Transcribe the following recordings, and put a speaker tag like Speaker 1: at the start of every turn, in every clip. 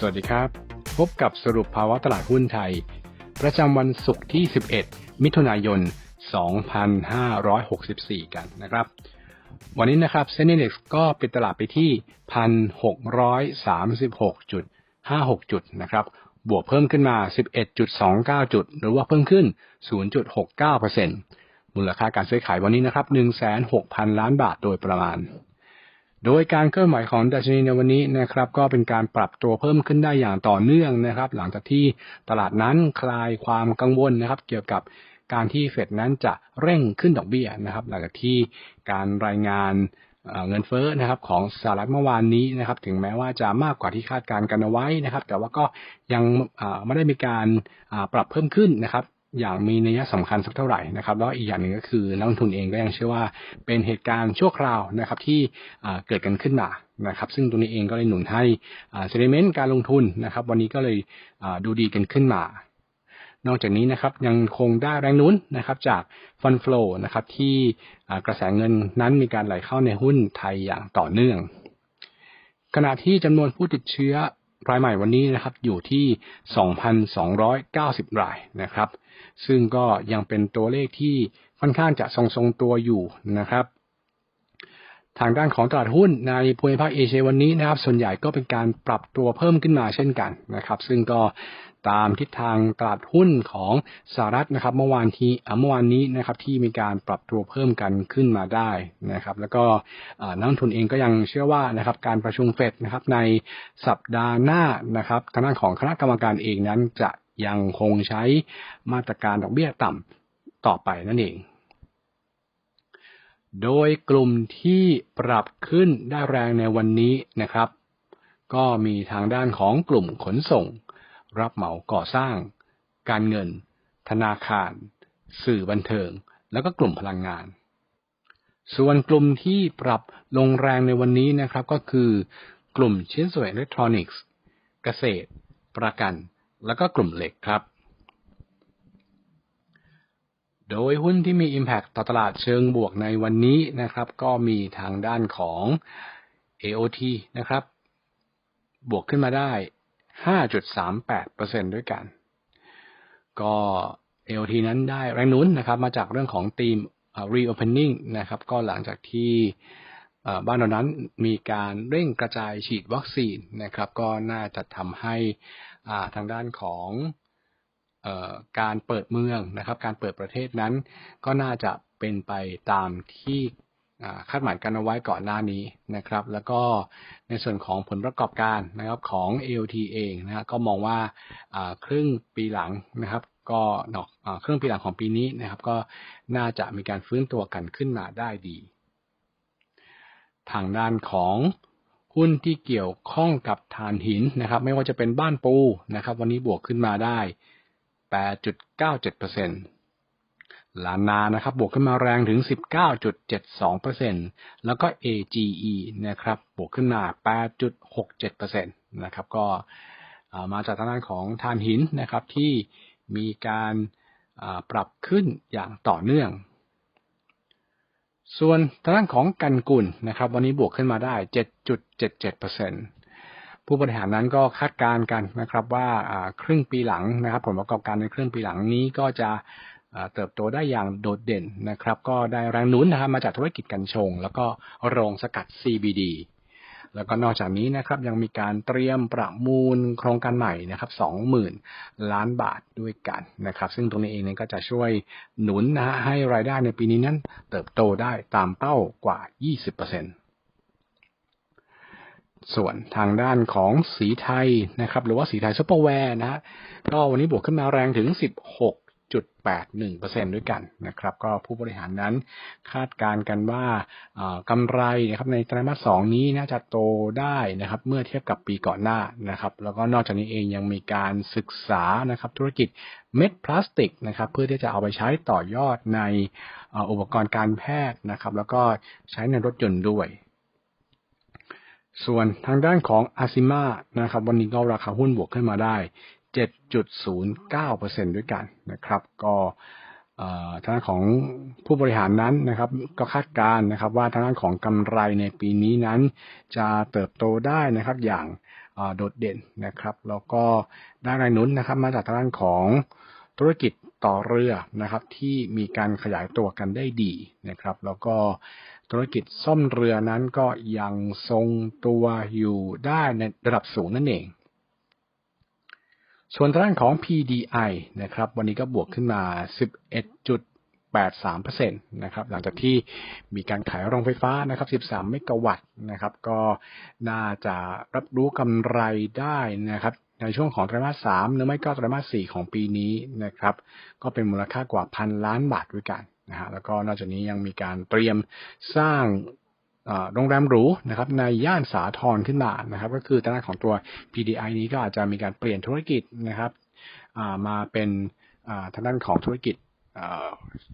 Speaker 1: สวัสดีครับ พบกับสรุปภาวะตลาดหุ้นไทย ประจำวันศุกร์ที่ 11 มิถุนายน 2564 กันนะครับ วันนี้นะครับเซ็นดีเด็กก็ปิดตลาดไปที่ 1,636.56 จุดนะครับ บวกเพิ่มขึ้นมา 11.29 จุด หรือว่าเพิ่มขึ้น 0.69%มูลค่าการซื้อขายวันนี้นะครับ 16,000ล้านบาทโดยประมาณ โดยการเคลื่อนไหวของดัชนีในวันนี้นะครับก็เป็นการปรับตัวเพิ่มขึ้นได้อย่างต่อเนื่องนะครับ หลังจากที่ตลาดนั้นคลายความกังวลนะครับ เกี่ยวกับการที่เฟดนั้นจะเร่งขึ้นดอกเบี้ยนะครับ หลังจากที่การรายงานเงินเฟ้อนะครับของสหรัฐเมื่อวานนี้นะครับ ถึงแม้ว่าจะมากกว่าที่คาดการณ์กันเอาไว้นะครับ แต่ว่าก็ยังไม่ได้มีการปรับเพิ่มขึ้นนะครับ อย่างมีนัยสำคัญสักเท่าไหร่นะครับแล้วอีกอย่างหนึ่งก็คือนักลงทุนเองก็ยังเชื่อว่าเป็นเหตุการณ์ชั่วคราวนะครับที่เกิดกันขึ้นมานะครับซึ่งตรงนี้เองก็เลยหนุนให้เซนิเมนต์การลงทุนนะครับ วันนี้ก็เลยดูดีกันขึ้นมา นอกจากนี้นะครับยังคงได้แรงหนุนนะครับจากฟันฟลอนะครับที่กระแสเงินนั้นมีการไหลเข้าในหุ้นไทยอย่างต่อเนื่อง ขณะที่จำนวนผู้ติดเชื้อ รายใหม่วันนี้นะครับอยู่ที่ 2,290 รายนะครับ ซึ่งก็ยังเป็นตัวเลขที่ค่อนข้างจะทรงๆตัวอยู่นะครับทางด้านของตลาดหุ้นในภูมิภาคเอเชียวันนี้นะครับ ส่วนใหญ่ก็เป็นการปรับตัวเพิ่มขึ้นมาเช่นกันนะครับ ซึ่งก็ตามทิศทางตลาดหุ้นของสหรัฐนะครับ เมื่อวานที่อ่าเมื่อวานนี้นะครับที่มีการปรับตัวเพิ่มกันขึ้นมาได้นะครับ แล้วก็นักลงทุนเองก็ยังเชื่อว่านะครับการประชุมเฟดนะครับในสัปดาห์หน้านะครับทางด้านของคณะกรรมการเองนั้นจะยังคงใช้มาตรการดอกเบี้ยต่ำต่อไปนั่นเองโดยกลุ่มที่ปรับขึ้นได้แรงในวันนี้นะครับ ก็มีทางด้านของกลุ่มขนส่ง รับเหมาก่อสร้าง การเงิน ธนาคาร สื่อบันเทิง แล้วก็กลุ่มพลังงาน ส่วนกลุ่มที่ปรับลงแรงในวันนี้นะครับก็คือกลุ่มชิ้นส่วนอิเล็กทรอนิกส์ เกษตร ประกัน แล้วก็กลุ่มเหล็กครับ โดยหุ้นที่มี Impact ต่อตลาดเชิงบวกในวันนี้นะครับ ก็มีทางด้านของ AOT นะครับ บวกขึ้นมาได้ 5.38%ด้วยกัน ก็ AOT นั้นได้แรงนุนนะครับ มาจากเรื่องของธีม reopening นะครับ ก็หลังจากที่บ้านเรานั้นมีการเร่งกระจายฉีดวัคซีนนะครับ ก็น่าจะทำให้ทางด้านของอการเปิดเมืองนะครับ การเปิดประเทศนั้นก็น่าจะเป็นไปตามที่ คาดหมายกันเอาไว้ก่อนหน้านี้นะครับ แล้วก็ในส่วนของผลประกอบการนะครับของ AOT เองนะก็มองว่าครึ่งปีหลังนะครับ ก็ดอกอครึ่งปีหลังของปีนี้นะครับ ก็น่าจะมีการฟื้นตัวกันขึ้นมาได้ดี ทางด้านของหุ้นที่เกี่ยวข้องกับถ่านหินนะครับ ไม่ว่าจะเป็นบ้านปูนะครับ วันนี้บวกขึ้นมาได้ 8.97% ลานานะครับ บวกขึ้นมาแรงถึง 19.72%แล้วก็ AGE นะครับ บวกขึ้นมา 8.67%นะครับ ก็มาจากทางด้านของถ่านหินนะครับที่มีการปรับขึ้นอย่างต่อเนื่อง ส่วนทางด้านของกันกุลนะครับ วันนี้บวกขึ้นมาได้ 7.77%ผู้บริหารนั้นก็คาดการณ์กันนะครับว่าครึ่งปีหลังนะครับ ผลประกอบการในครึ่งปีหลังนี้ก็จะ เติบโตได้อย่างโดดเด่นนะครับ ก็ได้แรงหนุนนะครับมาจากธุรกิจกัญชง แล้วก็โรงสกัด CBD แล้วก็นอกจากนี้นะครับยังมีการเตรียมประมูลโครงการใหม่นะครับ20,000 ล้านบาทด้วยกันนะครับ ซึ่งตรงนี้เองเนี่ยก็จะช่วยหนุนนะฮะให้รายได้ในปีนี้นั้นเติบโตได้ตามเป้ากว่า 20%ส่วนทางด้านของสีไทยนะครับ หรือว่าสีไทยซุปเปอร์แวร์นะฮะก็วันนี้บวกขึ้นมาแรงถึง 16.81%ด้วยกันนะครับ ก็ผู้บริหารนั้นคาดการณ์กันว่ากำไรนะครับในไตรมาสสนี้น่าจะโตได้นะครับ เมื่อเทียบกับปีก่อนหน้านะครับ แล้วก็นอกจากนี้เองยังมีการศึกษานะครับ ธุรกิจเม็ดพลาสติกนะครับ เพื่อที่จะเอาไปใช้ต่อยอดในอุปกรณ์การแพทย์นะครับ แล้วก็ใช้ในรถยนต์ด้วยส่วนทางด้านของอาซิมานะครับวันนี้ก็ราคาหุ้นบวกขึ้นมาได้ 7.09%ด้วยกันนะครับ ก็เอ่อทางด้านของผู้บริหารนั้นนะครับ ก็คาดการณ์นะครับ ว่าทางด้านของกำไรในปีนี้นั้น จะเติบโตได้นะครับอย่างโดดเด่นนะครับ แล้วก็ได้แรงหนุนนะครับมาจากทางด้านของธุรกิจต่อเรือนะครับ ที่มีการขยายตัวกันได้ดีนะครับ แล้วก็ธุรกิจซ่อมเรือนั้นก็ยังทรงตัวอยู่ได้ในระดับสูงนั่นเอง ส่วนทางด้านของ PDI นะครับ วันนี้ก็บวกขึ้นมา 11.83%นะครับ หลังจากที่มีการขายโรงไฟฟ้านะครับ 13 เมกะวัตต์นะครับ ก็น่าจะรับรู้กำไรได้นะครับในช่วงของไตรมาส3หรือไม่ก็ไตรมาส4ของปีนี้นะครับ ก็เป็นมูลค่ากว่าพันล้านบาทด้วยกันนะฮะแล้วก็นอกจากนี้ยังมีการเตรียมสร้าง โรงแรมหรูนะครับในย่านสาทรขึ้นมานะครับ ก็คือทางด้านของตัว PDI นี้ก็อาจจะมีการเปลี่ยนธุรกิจนะครับมาเป็นทางด้านของธุรกิจ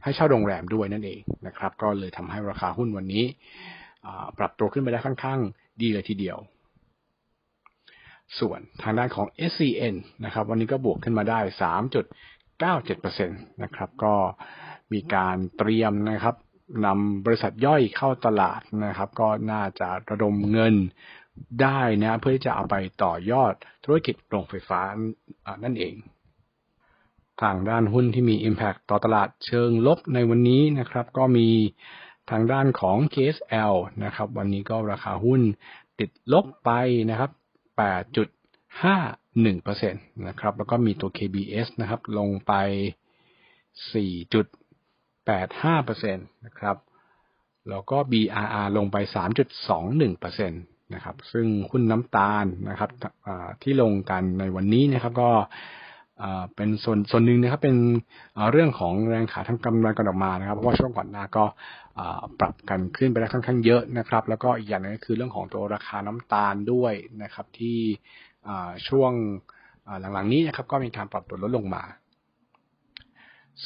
Speaker 1: ให้เช่าโรงแรมด้วยนั่นเองนะครับ ก็เลยทำให้ราคาหุ้นวันนี้ปรับตัวขึ้นไปได้ค่อนข้างดีเลยทีเดียว ส่วนทางด้านของ SCN นะครับ วันนี้ก็บวกขึ้นมาได้ 3.97%นะครับ ก็มีการเตรียมนะครับ นำบริษัทย่อยเข้าตลาดนะครับ ก็น่าจะระดมเงินได้นะเพื่อที่จะเอาไปต่อยอดธุรกิจโรงไฟฟ้านั่นเอง ทางด้านหุ้นที่มี Impact ต่อตลาดเชิงลบในวันนี้นะครับ ก็มีทางด้านของ KSL นะครับ วันนี้ก็ราคาหุ้นติดลบไปนะครับ 8.51%นะครับ แล้วก็มีตัว KBS นะครับ ลงไป 4.85%นะครับ แล้วก็ BRR ลงไป 3.21%นะครับ ซึ่งหุ้นน้ำตาลนะครับที่ลงกันในวันนี้นะครับก็เป็นส่วนส่วนหนึ่งนะครับเป็นเรื่องของแรงขายทางกำไรกันออกมานะครับ เพราะว่าช่วงก่อนหน้าก็ปรับกันขึ้นไปได้ค่อนข้างเยอะนะครับ แล้วก็อีกอย่างหนึงก็คือเรื่องของตัวราคาน้ำตาลด้วยนะครับที่ช่วงหลังๆนี้นะครับก็มีการปรับตัวลดลงมา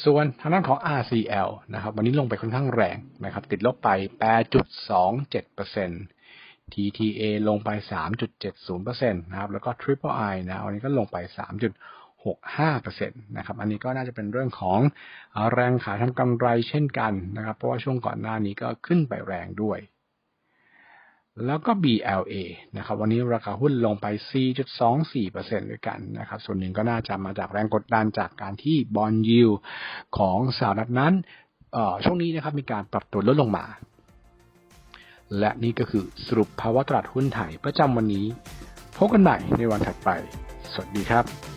Speaker 1: ส่วนทางด้านของ RCL นะครับ วันนี้ลงไปค่อนข้างแรงนะครับ ติดลบไป 8.27% TTA ลงไป 3.70%นะครับ แล้วก็ Triple I นะวันนี้ก็ลงไป 3.65%นะครับ อันนี้ก็น่าจะเป็นเรื่องของแรงขายทางกำไรเช่นกันนะครับ เพราะว่าช่วงก่อนหน้านี้ก็ขึ้นไปแรงด้วย แล้วก็ BLA นะครับ วันนี้ราคาหุ้นลงไป 4.24%ด้วยกันนะครับ ส่วนหนึ่งก็น่าจะมาจากแรงกดดันจากการที่บอลยิวของสหรัฐนั้นช่วงนี้นะครับมีการปรับตัวลดลงมา และนี่ก็คือสรุปภาวะตลาดหุ้นไทยประจำวันนี้ พบกันใหม่ในวันถัดไป สวัสดีครับ